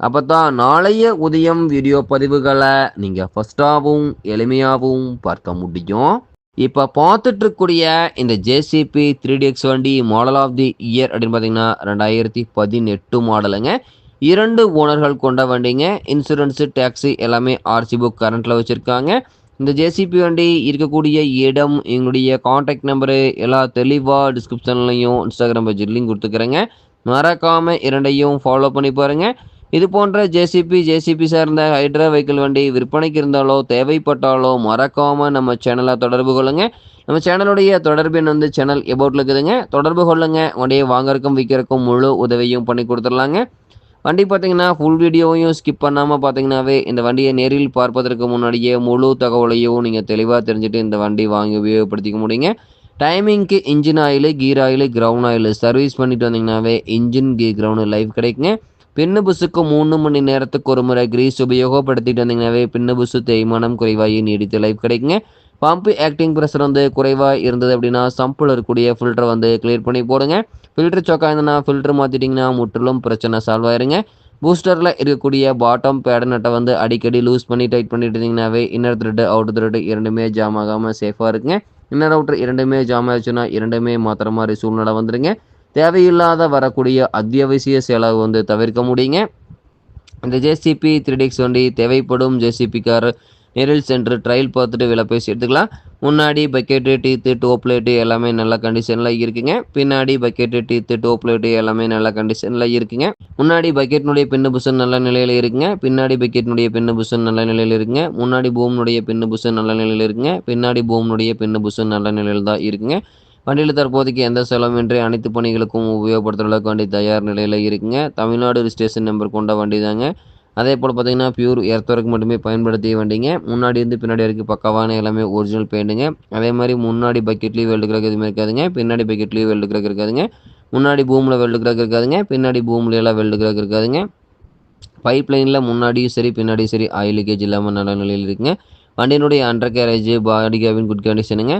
அப்போ தான் நாளைய உதயம் வீடியோ பதிவுகளை நீங்கள் ஃபஸ்ட்டாகவும் எளிமையாகவும் பார்க்க முடியும். இப்போ பார்த்துட்டு இருக்கக்கூடிய இந்த ஜேசிபி த்ரீ டிஎக்ஸ் வண்டி மாடல் ஆஃப் தி இயர் அப்படின்னு பார்த்தீங்கன்னா ரெண்டாயிரத்தி பதினெட்டு மாடலுங்க இரண்டு ஓனர்கள் கொண்ட வண்டிங்க. இன்சூரன்ஸு டேக்ஸி எல்லாமே ஆர்சி புக் கரண்ட்டில் வச்சுருக்காங்க. இந்த ஜேசிபி வண்டி இருக்கக்கூடிய இடம் எங்களுடைய காண்டாக்ட் நம்பரு எல்லா தெளிவாக டிஸ்கிரிப்ஷன்லையும் இன்ஸ்டாகிராம் பேஜ்லையும் கொடுத்துக்கிறேங்க. மறக்காமல் இரண்டையும் ஃபாலோ பண்ணி பாருங்கள் இது போன்ற ஜேசிபி ஜேசிபி சார்ந்த ஹைட்ரா வெஹிக்கிள் வண்டி விற்பனைக்கு இருந்தாலோ தேவைப்பட்டாலோ மறக்காமல் நம்ம சேனலை தொடர்பு கொள்ளுங்க. நம்ம சேனலுடைய தொடர்பு எண் வந்து சேனல் எபவுட்டில் இருக்குதுங்க. தொடர்பு கொள்ளுங்க. வண்டியை வாங்கறக்கும் விற்கிறக்கும் முழு உதவியும் பண்ணி கொடுத்துடலாங்க. வண்டி பார்த்தீங்கன்னா ஃபுல் வீடியோவையும் ஸ்கிப் பண்ணாமல் பார்த்தீங்கன்னாவே இந்த வண்டியை நேரில் பார்ப்பதற்கு முன்னாடியே முழு தகவலையும் நீங்கள் தெளிவாக தெரிஞ்சுட்டு இந்த வண்டி வாங்கி உபயோகப்படுத்திக்க முடியுங்க. டைமிங்க்கு engine oil gear oil ground oil service பண்ணிட்டு வந்தீங்கன்னாவே இன்ஜின் கீ கிரவுண்டு லைஃப் கிடைக்குங்க. பின்னு புசுக்கு மூணு மணி நேரத்துக்கு ஒரு முறை கிரீஸ் உபயோகப்படுத்திட்டு வந்தீங்கன்னாவே பின்னு புசு தேய்மானம் குறைவாகி நீடித்த லைஃப் கிடைக்குங்க. பம்பு ஆக்டிங் ப்ரெஷர் வந்து குறைவாக இருந்தது அப்படின்னா சம்பில் இருக்கக்கூடிய ஃபில்டரை வந்து கிளியர் பண்ணி போடுங்க. ஃபில்டர் சொக்கா இருந்ததுன்னா ஃபில்டர் மாற்றிட்டிங்கன்னா முற்றிலும் பிரச்சனை சால்வ் ஆயிருங்க. பூஸ்டரில் இருக்கக்கூடிய பாட்டம் பேட் நட்டை வந்து அடிக்கடி லூஸ் பண்ணி டைட் பண்ணிட்டு இருந்தீங்கன்னாவே இன்னர் த்ரெட்டு அவுட்டர் த்ரெட்டு இரண்டுமே ஜாம் ஆகாமல் சேஃபாக இருக்குங்க. இன்னர் அவுட்டர் இரண்டுமே ஜாம் ஆச்சுன்னா இரண்டுமே மாத்திர மாதிரி சூழ்நிலை வந்துடுங்க தேவையில்லாத வரக்கூடிய அத்தியாவசிய செலவு வந்து தவிர்க்க முடியுங்க. இந்த ஜேசிபி த்ரீடிக்ஸ் வண்டி தேவைப்படும் ஜேசிபிக்கார் நேரில் சென்று ட்ரையல் பார்த்துட்டு விலை பேசி எடுத்துக்கலாம். முன்னாடி பக்கெட்டு டீத்து டோப் லைட்டு எல்லாமே நல்ல கண்டிஷனில் இருக்குங்க. பின்னாடி பக்கெட்டு டீத்து டோப் லைட்டு எல்லாமே நல்ல கண்டிஷனில் இருக்குங்க. முன்னாடி பக்கெட்னுடைய பின்னு புஷன் நல்ல நிலையில் இருக்குங்க. பின்னாடி பக்கெட்னுடைய பின்னு புஷன் நல்ல நிலையில் இருக்குங்க. முன்னாடி பூம்னுடைய பின்னு புஷன் நல்ல நிலையில் இருக்குங்க. பின்னாடி பூம்னுடைய பின்னு புஷன் நல்ல நிலையில் தான் இருக்குங்க. வண்டியில் தற்போதைக்கு எந்த செலவின்றி அனைத்து பணிகளுக்கும் உபயோகப்படுத்துகிற அளவுக்கு வண்டி தயார் நிலையில் இருக்குங்க. தமிழ்நாடு ரிஜிஸ்ட்ரேஷன் நம்பர் கொண்ட வண்டி தாங்க அதே போல் பார்த்தீங்கன்னா பியூர் எர்த்தவருக்கு மட்டுமே பயன்படுத்திய வண்டிங்க. முன்னாடி இருந்து பின்னாடி வரைக்கும் பக்கவான எல்லாமே ஒரிஜினல் பெயிண்ட்டுங்க அதே மாதிரி முன்னாடி பக்கெட்லேயும் வெல்டு கிராக் எதுவுமே இருக்காதுங்க. பின்னாடி பக்கெட்லேயும் வெல்டு கிராக் இருக்காதுங்க. முன்னாடி பூமில் வெல்டு கிராக் இருக்காதுங்க. பின்னாடி பூமில் எல்லாம் வெல்டு கிராக் இருக்காதுங்க. பைப் லைனில் முன்னாடியும் சரி பின்னாடியும் சரி ஆயில் லீக்கேஜ் இல்லாமல் நல்ல நிலையில் இருக்குங்க. வண்டியினுடைய under garage body cabin good கண்டிஷனுங்க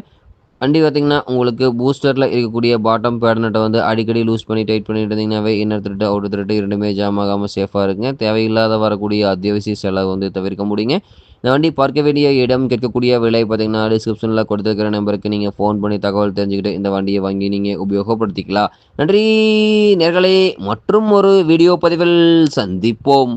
வண்டி பார்த்திங்கன்னா உங்களுக்கு பூஸ்டரில் இருக்கக்கூடிய பாட்டம் பேடனட்டை வந்து அடிக்கடி லூஸ் பண்ணி டைட் பண்ணிட்டு இருந்தீங்கன்னாவே இன்னர் திருட்டு அவுட்டர் திருட்டு இரண்டுமே ஜாம் ஆகாமல் சேஃபாக இருக்குங்க தேவையில்லாத வரக்கூடிய அத்தியாவசிய செலவு வந்து தவிர்க்க முடியுங்க. இந்த வண்டி பார்க்க வேண்டிய இடம் கேட்கக்கூடிய விலை பார்த்தீங்கன்னா டிஸ்கிரிப்ஷனில் கொடுத்துருக்கிற நம்பருக்கு நீங்கள் ஃபோன் பண்ணி தகவல் தெரிஞ்சுக்கிட்டு இந்த வண்டியை வாங்கி நீங்கள் உபயோகப்படுத்திக்கலாம். நன்றி நேர்களே. மற்றும் ஒரு வீடியோ பதிவில் சந்திப்போம்.